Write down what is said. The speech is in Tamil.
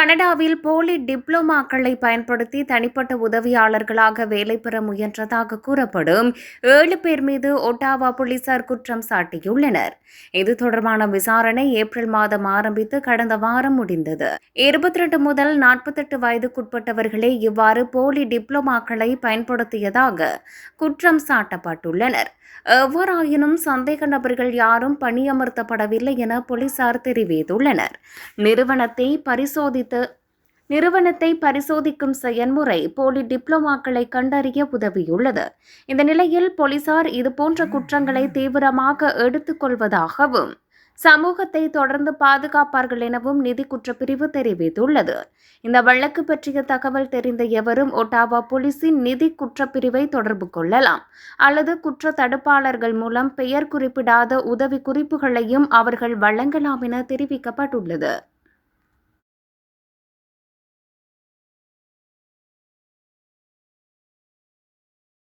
கனடாவில் போலி டிப்ளோமாக்களை பயன்படுத்தி தனிப்பட்ட உதவியாளர்களாக வேலை பெற முயன்றதாக கூறப்படும். ஏழு பேர் மீது ஒட்டாவா போலீசார் குற்றம் சாட்டியுள்ளனர். இது தொடர்பான விசாரணை ஏப்ரல் மாதம் ஆரம்பித்து கடந்த வாரம் முடிந்தது. இருபத்தி ரெண்டு முதல் நாற்பத்தெட்டு வயதுக்குட்பட்டவர்களே இவ்வாறு போலி டிப்ளோமாக்களை பயன்படுத்தியதாக குற்றம் சாட்டப்பட்டுள்ளனர். எவ்வாறாயினும் சந்தேக நபர்கள் யாரும் பணியமர்த்தப்படவில்லை என போலீசார் தெரிவித்துள்ளனர். நிறுவனத்தை பரிசோதித்து நிறுவனத்தை பரிசோதிக்கும் செயன்முறை போலி டிப்ளோமாக்களை கண்டறிய உதவியுள்ளது. இந்த நிலையில் போலீசார் இதுபோன்ற குற்றங்களை தீவிரமாக எடுத்துக்கொள்வதாகவும் சமூகத்தை தொடர்ந்து பாதுகாப்பார்கள் எனவும் நிதி குற்றப்பிரிவு தெரிவித்துள்ளது. இந்த வழக்கு பற்றிய தகவல் தெரிந்த எவரும் ஒட்டாவா போலீசின் நிதி குற்றப்பிரிவை தொடர்பு கொள்ளலாம் அல்லது குற்ற தடுப்பாளர்கள் மூலம் பெயர் குறிப்பிடாத உதவி குறிப்புகளையும் அவர்கள் வழங்கலாம் என தெரிவிக்கப்பட்டுள்ளது.